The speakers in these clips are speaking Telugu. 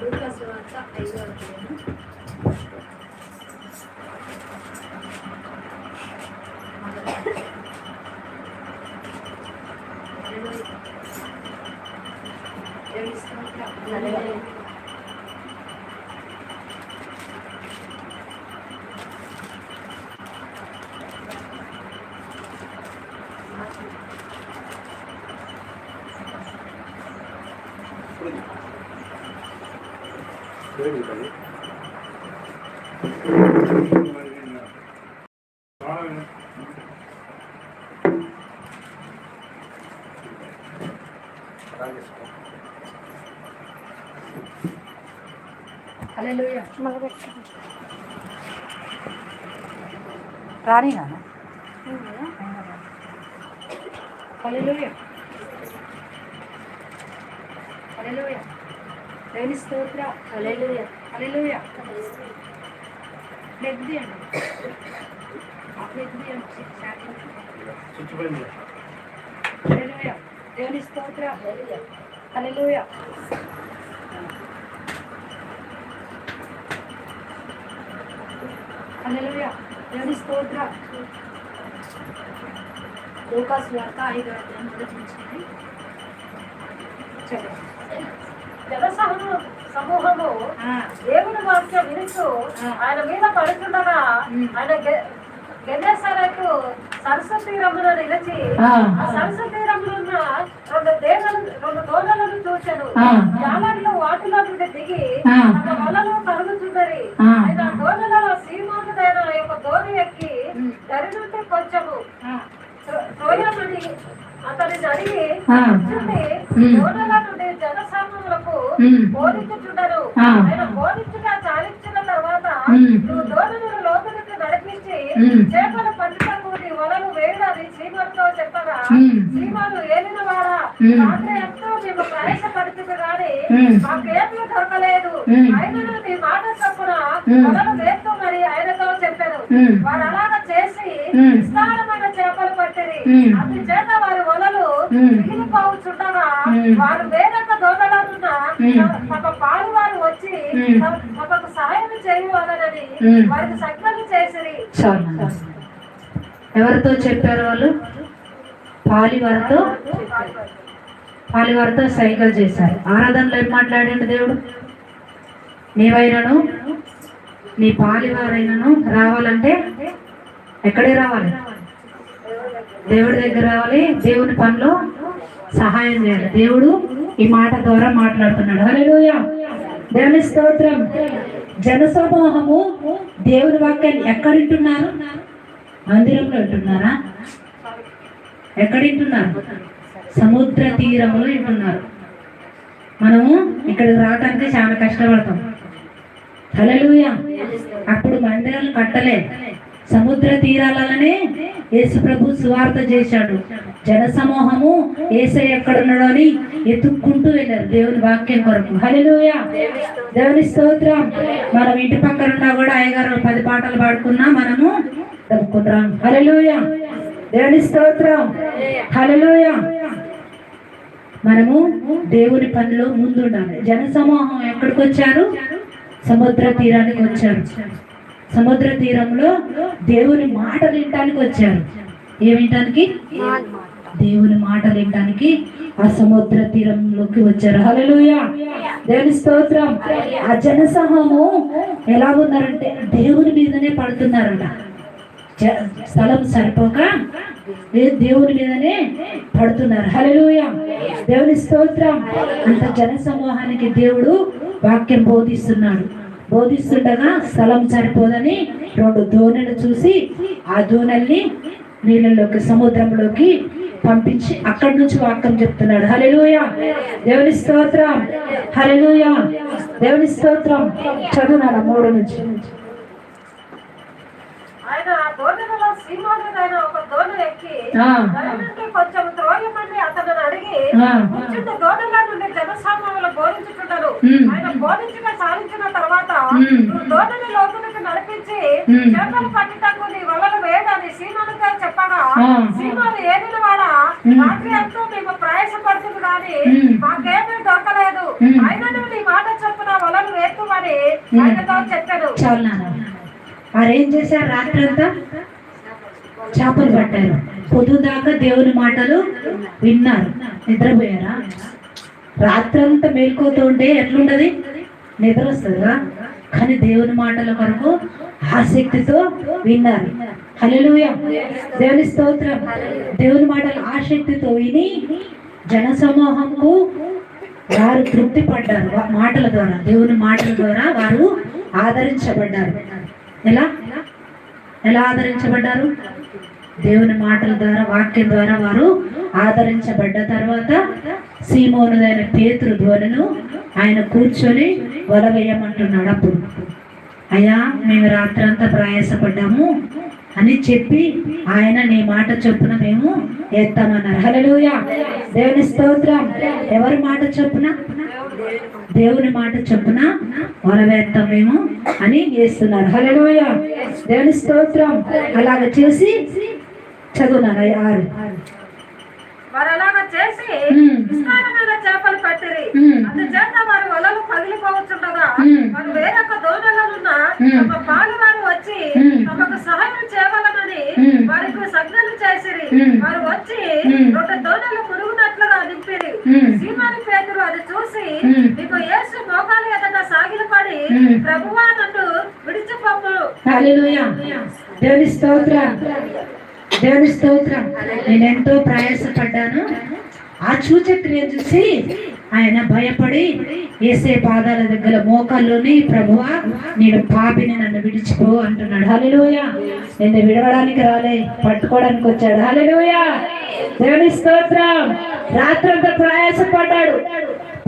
లూకాసు వార్త ఐదో అధ్యాయం దేవుని స్తోత్రం. హల్లెలూయా. రాణి రాని స్తోత్ర. హల్లెలూయా. హల్లెలూయా. హల్లెలూయా దేవుని స్తోత్ర. హల్లెలూయా హల్లెలూయా దేవుని స్తోత్ర. లూకాస్ వార్త ఐదు అధ్యాయం సమూహము దేవుని వాక్యం వినుచు. ఆయన మీద పడుతుండగా. ఆయన గె- సరస్సు తీరమున నిలిచి సరస్సు తీరమున ఉన్న రెండు దేవలు రెండు దోణలను చూశాను ఆ. జాలర్లు వాటిలో దిగి. తమ వలలో ఆ. ఆయన దోణలలో శ్రీమంతుడైన యొక్క దోణి ఎక్కి ఉమ్. దరి నుండి కొంచెము ఆ. కూర్చుండి ఉమ్. దోణల నుండి జనసామానులకు ఉమ్. బోధించుచుండరు ఆ. ఆయన బోధించుట చాలించిన తర్వాత ఉమ్. నువ్వు దోణలను లోపలికి నడిపించి ఉమ్. చేపల పండుగకు నీ వలలు వేయడని శ్రీమానుతో చెప్పగా ఉమ్. శ్రీమాను ఏలిన వాడా ఉమ్. రాత్రి ఎంతో మేము ప్రయాసపడుతుంది కానీ ఉమ్. మాకేమీ దొరకలేదు ఉమ్. ఆయనను నీ మాట చప్పున ఉమ్. వలలు వేస్తూ మరి ఆయనతో చెప్పారు ఉమ్. వారు అలాగ చేసి ఉమ్. విస్తారమైన చేపలు పట్టిరి ఉమ్. అందుచేత వారి వలలు ఉమ్. మిగిలిపోవచ్చుండగా ఉమ్. వారు వేరొక వచ్చి సహాయం. వారికి సంకల్పం చేసిరి. ఎవరితో చెప్పారు వాళ్ళు? పాలివారితో? పాలివారితో సైకిల్ చేశారు. ఆరాధనలో ఏం మాట్లాడండి దేవుడు? నీవైనను నీ పాలివారైనను రావాలంటే ఎక్కడే రావాలి? దేవుడి దగ్గర రావాలి. దేవుని పనిలో సహాయం చేయాలి. దేవుడు ఈ మాట ద్వారా మాట్లాడుతున్నాడు. హల్లెలూయా. దేవుని స్తోత్రం. జనసమూహము దేవుని వాక్యాన్ని ఎక్కడింటున్నారు? మందిరంలో వింటున్నారా ఎక్కడింటున్నారు? సముద్ర తీరంలో వింటున్నారు మనము ఇక్కడికి రావడానికి చాలా కష్టపడతాం. హలలుయ అప్పుడు మందిరాలు కట్టలే. సముద్ర తీరాలనే యేసు ప్రభు సువార్త చేశాడు. జనసమూహము ఏసై ఎక్కడున్నాడో అని ఎత్తుక్కుంటూ వెళ్ళారు దేవుని వాక్యం కొరకు. హల్లెలూయా. దేవుని స్తోత్రం. మనం ఇంటి పక్కన ఉన్నా కూడా అయ్యగారు పది పాటలు పాడుకున్నా మనము దప్పుకుంటాం హల్లెలూయా. దేవుని స్తోత్రం. హల్లెలూయా. మనము దేవుని పనిలో ముందుండాలి. జనసమూహం ఎక్కడికి వచ్చారు? సముద్ర తీరానికి వచ్చారు. సముద్ర తీరంలో దేవుని మాటలు వినటానికి వచ్చారు. ఏం వినటానికి? దేవుని మాటలు వినడానికి ఆ సముద్ర తీరంలోకి వచ్చారు. హలలుయ దేవుని స్తోత్రం. ఆ జనసహము ఎలా ఉన్నారంటే దేవుని మీదనే పడుతున్నారట. జ- స్థలం సరిపోక ఏ- దేవుని మీదనే పడుతున్నారు. హలలుయ దేవుని స్తోత్రం. అంత జన సమూహానికి దేవుడు వాక్యం బోధిస్తున్నాడు. బోధిస్తుండగా స్థలం సరిపోదని రెండు దోణెలు చూసి ఆ దోణల్ని నీళ్ళలోకి సముద్రంలోకి పంపించి అక్కడి నుంచి వాక్యం చెప్తున్నాడు. హలెలుయ దేవుని స్తోత్రం. హలెలుయ దేవుని స్తోత్రం. చదువునాడు మూడు నుంచి. దోణిలో శ్రీమానుడైన ఒక దోణ ఎక్కి కొంచెం త్రోయమని అతను అడిగి. కూర్చుంటే దోణలో నుండి జనసామాన్యులు బోధించుకుంటారు. ఆయన బోధించడం సాధించిన తర్వాత. నువ్వు దోణని లోతులకు నడిపించి. చేపలు పట్టుటకు నీ వలలు వేయదని సీమానుగా చెప్పగా ఆ. సీమాను ఏదిన వాడ. రాత్రి అంతా మేము ప్రయాసపడుతుంది కానీ. మాకేమీ దొరకలేదు ఉమ్. అయినను నీ మాట చొప్పున వలలు వేస్తుమని ఆయనతో చెప్పాడు వారు ఏం చేశారు రాత్రంతా? చేపలు పట్టారు. పొద్దుదాకా దేవుని మాటలు విన్నారు. నిద్రపోయారా? రాత్రంతా మేల్కోతూ ఉంటే ఎట్లుండదు నిద్ర వస్తుందా కానీ దేవుని మాటల కొరకు ఆసక్తితో విన్నారు. హల్లెలూయా. దేవుని స్తోత్రం. దేవుని మాటలు ఆసక్తితో విని జన సమూహంకు వారు తృప్తి పడ్డారు మాటల ద్వారా దేవుని మాటల ద్వారా వారు ఆదరించబడ్డారు. ఎలా? ఎలా ఆదరించబడ్డారు? దేవుని మాటల ద్వారా వాక్యం ద్వారా వారు ఆదరించబడ్డ తర్వాత సీమోనుదైన పేతురు ధ్వనిను ఆయన కూర్చొని వల వేయమంటున్నాడు అప్పుడు. అయ్యా మేము రాత్రంతా ప్రయాసపడ్డాము అని చెప్పి ఆయన నీ మాట చొప్పున మేము ఎత్తామన్నారు. హల్లెలూయా! దేవుని స్తోత్రం. ఎవరి మాట చొప్పున? దేవుని మాట చొప్పున వలవేస్తాం మేము అని చేస్తున్నారు హల్లెలూయ దేవుని స్తోత్రం అలాగ చేసి చదువున్నారు ఆరు వారు అలాగా చేసి. విస్తారమైన చేపలు పట్టిరి. అందుచేత వారి వలలు పగిలిపోవచ్చుండగా. వారు వేరొక దోణలనున్న ఉమ్. తమ పాలు వారు వచ్చి. తమకు సహాయం చేయవలనని. వారికి సంజ్ఞలు చేసిరి ఉమ్. వారు వచ్చి. రెండు దోణలు మురుగునట్లుగా నింపిరి ఉమ్. సీమాని పేతురు అది చూసి ఉమ్. నీకు యేసు మోకాలు ఎదట సాగిలపడి ఉమ్. ప్రభువా నన్ను విడిచిపోము దేవుని స్తోత్ర. దేవుని స్తోత్రం. నేను ఎంతో ప్రయాసపడ్డాను. ఆ సూచక్రియను చూసి ఆయన భయపడి ఏసే పాదాల దగ్గర మోకాల్లోని ప్రభువా నేను పాపిని నన్ను విడిచిపో అంటున్నాడు. హల్లెలూయ. నిన్ను విడవడానికి రాలే పట్టుకోవడానికి వచ్చాడు. హల్లెలూయ. దేవుని స్తోత్రం. రాత్రంతా ప్రయాసపడ్డాడు.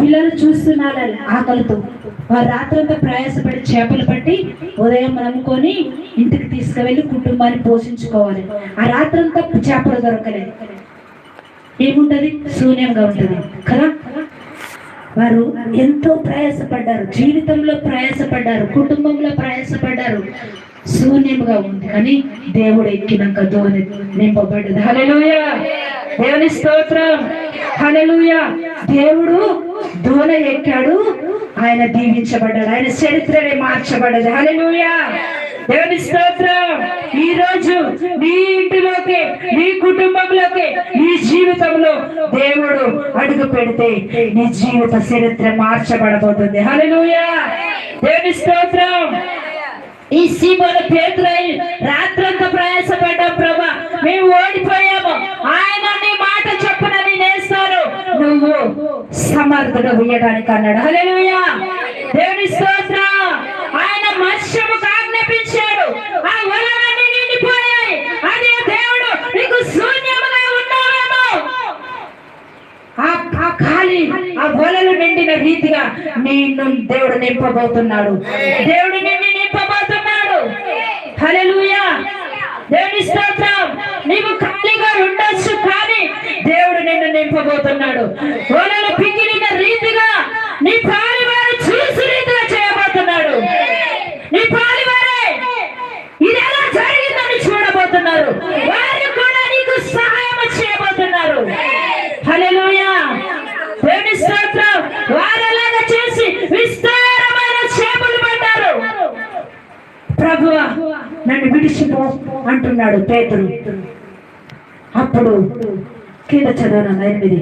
పిల్లలు చూస్తున్నారు ఆకలితో వారు రాత్రంతా ప్రయాసపడి చేపలు పట్టి ఉదయం నమ్ముకొని ఇంటికి తీసుకువెళ్ళి కుటుంబాన్ని పోషించుకోవాలి. ఆ రాత్రంతా చేపలు దొరకలేదు. ఏముంటది? శూన్యంగా ఉంటుంది. కదా? వారు ఎంతో ప్రయాసపడ్డారు. జీవితంలో ప్రయాసపడ్డారు. కుటుంబంలో ప్రయాసపడ్డారు. శూన్యంగా ఉంది. కానీ దేవుడు ఎక్కినాక ధోని నింపబడ్డది. హల్లెలూయ! దేవుని స్తోత్రం. హల్లెలూయ! దేవుడు దూన ఎక్కాడు. ఆయన దీవించబడ్డాడు. ఆయన చరిత్రనే మార్చబడ్డది. హల్లెలూయ. దేవుని స్తోత్రం. ఈ రోజు నీ ఇంటిలోకి నీ కుటుంబంలోకి నీ జీవితంలో దేవుడు అడుగు పెడితే నీ జీవిత చరిత్ర మార్చబడబోతుంది. హల్లెలూయా. దేవుని స్తోత్రం. ఈ సీమల పేతులై రాత్రంతా ప్రయాసపడ్డాం ప్రభా. మేము ఓడిపోయాము. ఆయన నీ నువ్వు సమర్థుడు వేయడానికి అన్నాడు. హల్లెలూయా. దేవుని స్తోత్రం. ఆయన మత్స్యము ఆజ్ఞాపించాడు. ఆ వలలన్నీ నిండిపోయాయి. అదే దేవుడు నీకు శూన్యముగా ఉన్నావేమో. ఆ ఖాళీ ఆ వలలు నిండిన రీతిగా నిన్ను దేవుడు నింపబోతున్నాడు. దేవుడు నిన్ను నింపబోతున్నాడు. హల్లెలూయా. దేవుని స్తోత్రం. నీవు ఖాళీగా ఉండొచ్చు కానీ దేవుడు నింపబోతున్నాడు వలలు పిగిలిన రీతిగా నీ పాలివారు చూసి రీతిగా చేయబోతున్నాడు. నీ పాలివారే ఇది ఎలా జరిగిందని చూడబోతున్నారు. వారు కూడా నీకు సహాయం చేయబోతున్నారు. హల్లెలూయా. దేవుని స్తోత్రం. వారలాగా చేసి విస్తారమైన చేపలు పడ్డారు ప్రభువా నన్ను విడిచిపో అంటున్నాడు పేతుడు అప్పుడు కింద చదవను ఎనిమిది.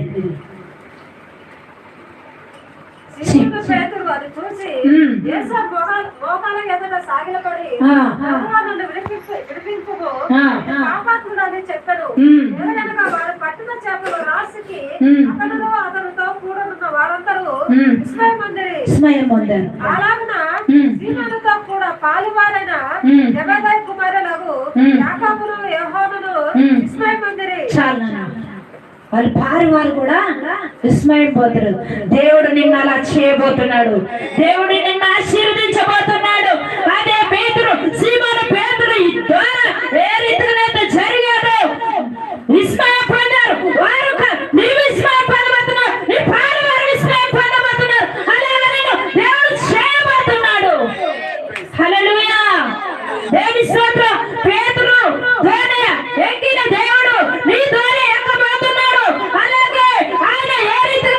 చెప్పాడు. పట్టిన చేపలు అతనితో కూడనున్న వారందరూ ఉమ్. విస్మయం పొందిరి. విస్మయం పొందారు. అలాగున ఉమ్. సీమలతో కూడా పాలువారైన ఉమ్. జబదై కుమారులకు. యాకోబును చాలు. వాళ్ళు పారి వారు కూడా విస్మయంపోతారు దేవుడు నిన్ను అలా చేయబోతున్నాడు. దేవుడు నిన్ను ఆశీర్వదించబోతున్నాడు. అదే పేతురు సీమోను పేతురు ఈ ద్వారా ఏ రీతిగానైతే జరిగాడో విస్మయం పొందారు వారు క- నీ విస్మయం పొందబోతున్నారు నీ పారి వారు విస్మయం పొందబోతున్నారు అలాగే నేను దేవుడు చేయబోతున్నాడు హల్లెలూయా దేవుని స్తోత్రం పేతురు ధోని ఎక్కిన దేవుడు నీ ధోని ఎక్కబోతున్నాడు అలాగే ఆయన ఏ రీతిగా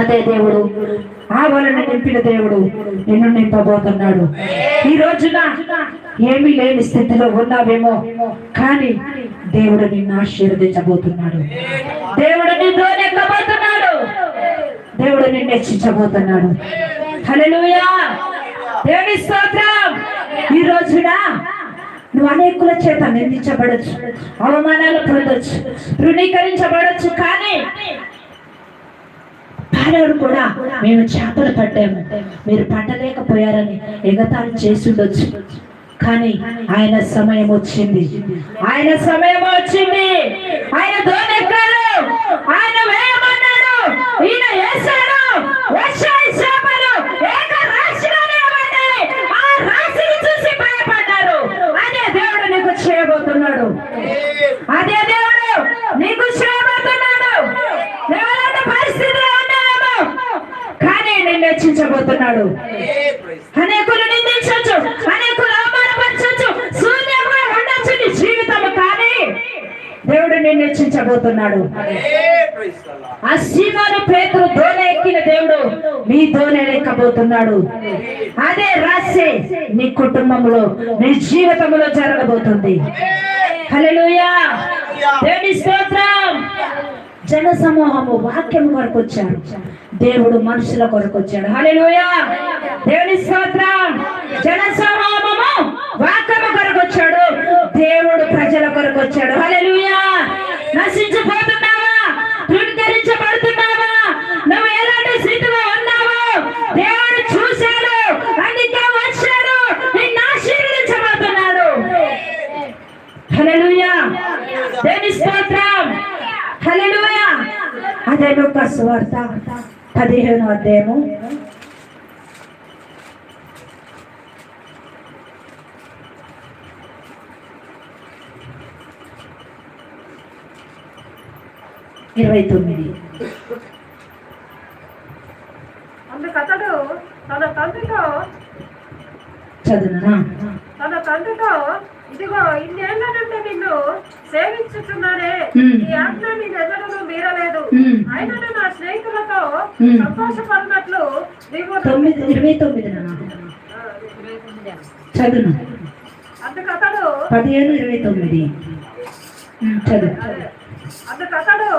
అదే దేవుడు ఆ వలన నింపిన దేవుడు నిన్ను నింపబోతున్నాడు. ఈ రోజున ఏమీ లేని స్థితిలో ఉన్నావేమో కానీ దేవుడు నిన్ను ఆశీర్వదించబోతున్నాడు. దేవుడు నిన్ను నెక్కబోతున్నాడు. దేవుడు నిన్ను హెచ్చించబోతున్నాడు. హల్లెలూయా. దేవుని స్తోత్రం. ఈ రోజున నువ్వు అనేకుల చేత నిందించబడచ్చు అవమానాలు పొందొచ్చు తృణీకరించబడచ్చు కానీ పాడారు కూడా మేము చేపలు పట్టాము. మీరు పట్టలేకపోయారని ఎగతాళి చేసి ఉండొచ్చు. కానీ ఆయన సమయం వచ్చింది. ఆయన సమయం వచ్చింది. ఆయన దోనెక్కారు ఆయన వేయమన్నాడు ఈయన వేశాడు వచ్చాయి చేపలు ఏక రాశిలోనే ఉన్నాయి. ఆ రాశిని చూసి భయపడ్డారు అదే దేవుడు నీకు చేయబోతున్నాడు. అదే దేవుడు నీకు చేయ చేస్తున్నాడు. అనేకులు నిందించవచ్చు అనేకులు అవమానపరచవచ్చు శూన్యంగా ఉండొచ్చు నీ జీవితం కానీ దేవుడు నిన్ను హెచ్చించబోతున్నాడు ఆ సీమాను పేతురు దోణి ఎక్కిన దేవుడు మీ దోణి ఎక్కబోతున్నాడు అదే రాసే నీ కుటుంబంలో నీ జీవితంలో జరగబోతుంది. హల్లెలూయా. దేవుని స్తోత్రం. జన సమూహము వాక్యం వరకు వచ్చారు. దేవుడు మనుషుల కొరకు వచ్చాడు. హల్లెలూయా! దేవుని స్తోత్రం! జన సమూహము వాక్యము కొరకు వచ్చాడు. దేవుడు ప్రజల కొరకు వచ్చాడు. హల్లెలూయా! నశించిపోతున్నావా? తృణీకరించబడుతున్నావా? నువ్వు ఎలాంటి స్థితిలో ఉన్నావో దేవుడు చూశాడు. అందుకే వచ్చాడు. నిన్ను ఆశీర్వదించబోతున్నాడు. హల్లెలూయా! దేవుని స్తోత్రం! హల్లెలూయా! అదే ఒక స్వార్థ పదిహేను అధ్యాయము. ఇరవై తొమ్మిది. అందుకతడు తన తండ్రితో చదువునా? తన తండ్రితో ఇదిగో ఇన్నేళ్ళ నుండి నిన్ను సేవించుచున్నానే మ్మ్. ఈ ఆజ్ఞ నేను ఎన్నడూ మీరలేదు. మ్మ్. అయినను నా స్నేహితులతో. సంతోషపడినట్లు నీవు తొమ్మిది ఇరవై తొమ్మిది చదువు. అందుకతడు పదిహేను ఇరవై తొమ్మిది. చదువు. అందుకతడు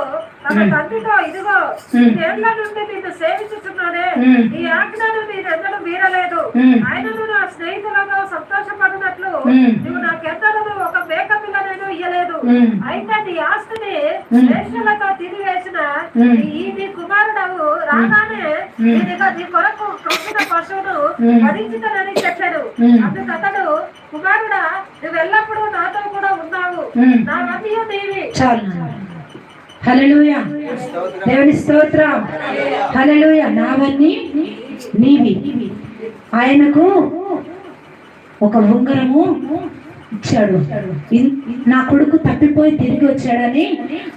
తన. తండ్రితో ఇదిగో. ఇన్నేళ్ళ నుండి నిన్ను సేవించుచున్నానే మ్మ్. ఈ ఆజ్ఞను నేను ఎన్నడూ మీరలేదు. ఆయనను నా స్నేహితులతో సంతోషపడినట్లు. నువ్వు నాకెన్నడూ ఒక మేక పిల్ల నేను ఇయ్యలేదు. అయితే నీ ఆస్తిని. వేషలతో తిరిగేసిన మ్మ్. ఈ నీ కుమారుడు రాగానే. నేనిగా నీ కొరకు కృష్ణ పశువును. వధించుతానని చెప్పాడు మ్మ్. అందుకతడు కుమారుడా నువ్వు ఎల్లప్పుడూ నాతో కూడా ఉన్నావు. నా మధ్య నీవి హల్లెలూయా. దేవుని స్తోత్రం. హల్లెలూయా. నావన్నీ నీవి. ఆయనకు ఒక ఉంగరము ఇచ్చాడు. నా కొడుకు తప్పిపోయి తిరిగి వచ్చాడని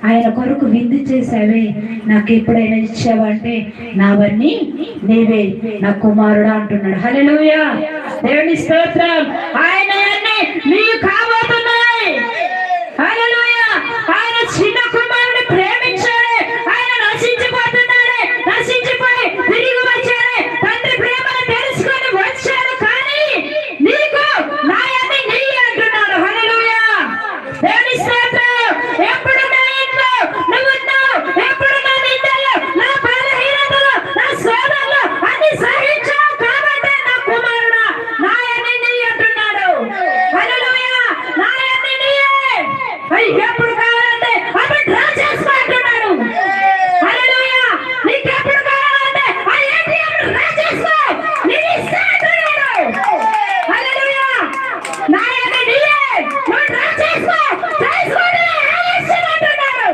ఆయన కొరకు విందు చేసావే నాకు ఎప్పుడైనా ఇచ్చావా అంటే నావన్నీ నీవే. నా కుమారుడు అంటున్నాడు. హల్లెలూయా. దేవుని స్తోత్రం. ఆయన నీవు కాబోతున్నాయి ఆయన చిన్న కుమారుని ప్రేమించాడు ఆయన నశించిపోతున్నాడు నశించిపోయి తిరిగి వచ్చాడు తండ్రి ప్రేమను తెలుసుకొని వచ్చాడు కానీ నీకు నాయన్ని నీ అంటున్నాడు హల్లెలూయా దేవుని స్తోత్రం ఎప్పుడు నా ఇంట్లో నువ్వు ఉన్నావు ఎప్పుడు నా నిందలు నా బలహీనతలు నా శోధనలు అన్ని సహించావు కాబట్టి నా కుమారుడా నాయన్ని నీ అంటున్నాడు హల్లెలూయా నాయన్ని నీయే అయ్యి ఎప్పుడు కావాలంటే అప్పుడు డ్రా చేసుకుంటున్నాడు హల్లెలూయా నీకు ఎప్పుడు కావాలంటే ఆ ఏటీఎం డ్రా చేసుకో నేను ఇస్తా అంటున్నాడు హల్లెలూయా నాయన్ని నీయే నువ్వు డ్రా చేసుకో చేసుకొని అంటున్నాడు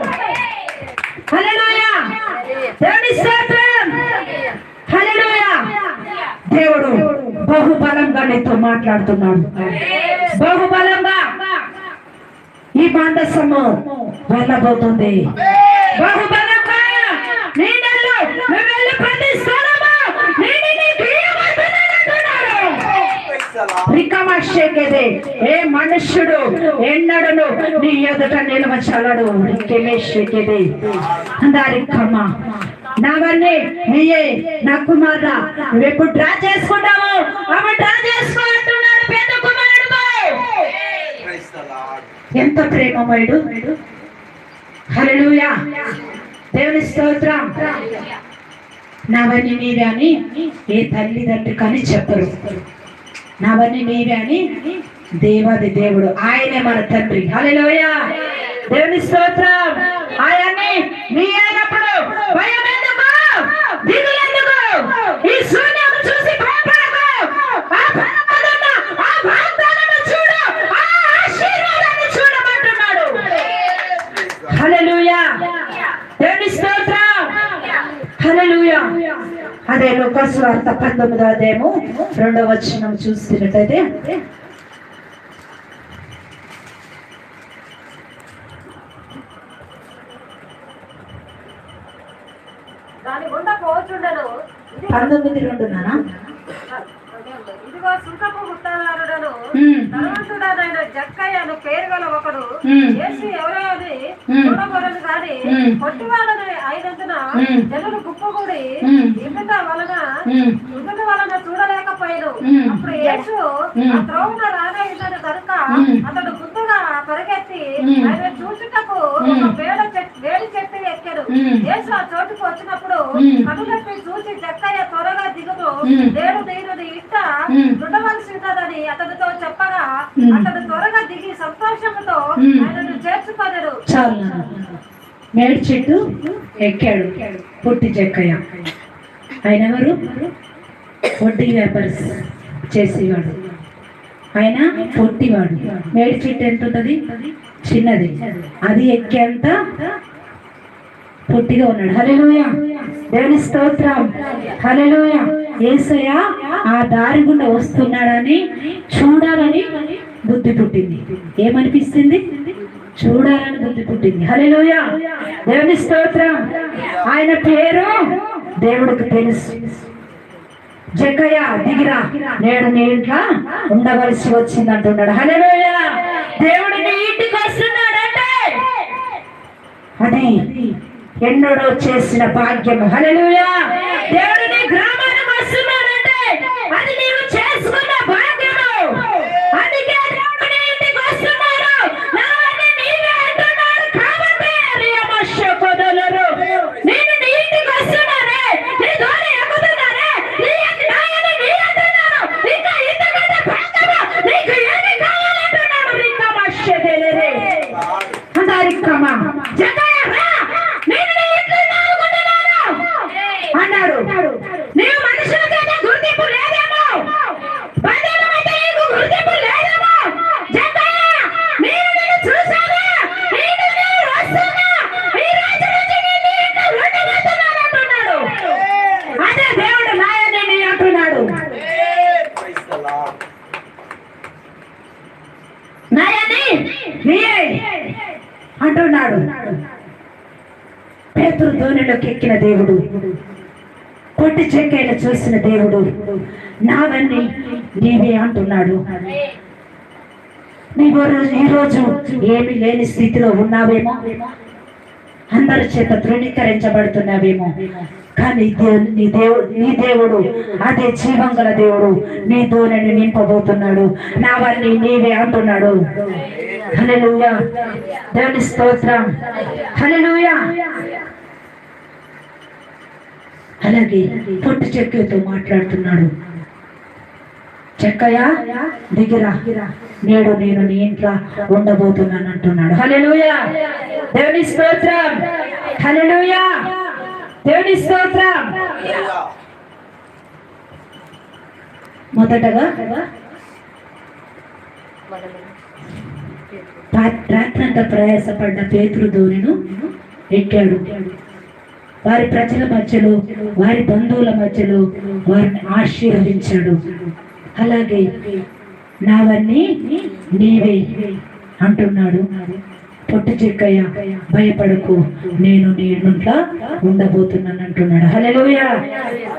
హల్లెలూయా దేవుని స్తోత్రం హల్లెలూయా దేవుడు బహుబలంగా నీతో మాట్లాడుతున్నాడు. బహుబలంగా ఈ మందసము వెళ్ళబోతుంది. బహుబలంగా ఏ మనుష్యుడు ఎన్నడను నీ ఎదుట నిలవచలడు షేకేదే దారికమ్మ నావన్నీ నీయే నా కుమార్ నువ్వు డ్రా చేసుకుంటావు అవి డ్రా చేసుకో ఎంత ప్రేమమయుడు. హల్లెలూయా. దేవుని స్తోత్రం. నావన్నీ మీరే అని ఏ తల్లిదండ్రి కానీ చెప్పరు. నావన్నీ మీరే అని దేవాది దేవుడు. ఆయనే మన తండ్రి. హలలోయ దేవుని స్తోత్రం. ఆయన్ని మీ అయినప్పుడు భయం ఎందుకు దిగులు ఎందుకు ఈ శూన్యం చూసి భయపడకు ఆ పరమదన్న, ఆ వాగ్దానము చూడు ఆ ఆశీర్వాదాన్ని చూడమంటున్నాడు హల్లెలూయా దేవుని స్తోత్రం హల్లెలూయా అదే లోకస్ వార్త పంతొమ్మిదో అదేమో రెండవ వచనం చూస్తున్నట్టయితే పంతొమ్మిది రెండు నానా ఇదిగో సుంకపు గుట్టదారుడను ఉమ్. ధనవంతుడైన జక్కయ్యను పేరు గల ఒకడు. యేసు ఎవరో అని గాని ఉమ్. కొట్టివాడని అయినందున. జనులు గుప్పగూడి. ఇమ్మిట వలన. ఇమ్మిట వలన చూడలేకపోయాను ఉమ్. అప్పుడు యేసు. ఆ త్రోవన రానయ్యున్నది కనుక. అతడు ముందుగా పరిగెత్తి. ఆయన చూచుటకు వేడ వేడి చెట్టు ఎక్కాడు. యేసు ఆ చోటుకు వచ్చినప్పుడు. కనులెత్తి చూసి జక్కయ్య త్వరగా ఉమ్. నేను ఇంట ఉమ్. ఉండవలసి ఉన్నదని అతనితో చెప్పగా. అతడు త్వరగా దిగి సంతోషంతో. ఆయనను నాన్న. మేడి చెట్టు ఎక్కాడు పుట్టి చెక్కయ్య ఆయన ఎవరు వడ్డీ వ్యాపారి చేసేవాడు. ఆయన పొట్టివాడు. మేడి చెట్టు ఎంత ఉంటుంది? చిన్నది. అది ఎక్కేంత? పొట్టిగా ఉన్నాడు. హలోయ దేవుని స్తోత్రం. హలోయ ఏసయ ఆ దారి గుండా వస్తున్నాడని చూడాలని బుద్ధి పుట్టింది. ఏమనిపిస్తుంది? చూడాలని బుద్ధి పుట్టింది. హలోయ దేవుని స్తోత్రం. ఆయన పేరు దేవుడికి తెలుసు. జగ్గయ్య దిగిరా. నేను నీ ఇంట్లో ఉండవలసి వచ్చింది అంటున్నాడు హలోయ దేవుడు నీ ఇంటికి వస్తున్నాడంటే అది ఎన్నడో చేసిన భాగ్యం హల్లెలూయా. దేవుడు చేసిన దేవుడు నావన్నీ నీవే అంటున్నాడు. నీవు రోజు- ఈ రోజు ఏమి లేని స్థితిలో ఉన్నావేమో? అందరి చేత తృణీకరించబడుతున్నావేమో? కానీ నీ దేవుడు నీ దేవుడు అదే జీవం గల దేవుడు నీ ధోనిని నింపబోతున్నాడు. నావన్నీ నీవే అంటున్నాడు. హల్లెలూయా. దేవుని స్తోత్రం. హల్లెలూయా. అలాగే పొట్టు చెక్కతో మాట్లాడుతున్నాడు. చెక్కయా దిగిరా నేడు నేను నీ ఇంట్లో ఉండబోతున్నాను అంటున్నాడు. హల్లెలూయా. దేవుని స్తోత్రం. హల్లెలూయా. దేవుని స్తోత్రం. మొదటగా రాత్రంతా ప్రయాసపడ్డ పేతుడు ధోనిను ఎక్కాడు. వారి ప్రజల మధ్యలో వారి బంధువుల మధ్యలో వారిని ఆశీర్వదించాడు. అలాగే నావన్నీ నీవే అంటున్నాడు. పొట్టు చిక్కయ్య భయపడకు నేను నీ ఉండబోతున్నాను అంటున్నాడు. హల్లెలూయా!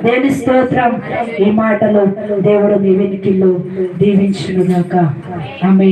దేని స్తోత్రం ఈ మాటలో దేవుడు మీ వెనుకిల్లో దీవించునుగాక. ఆమె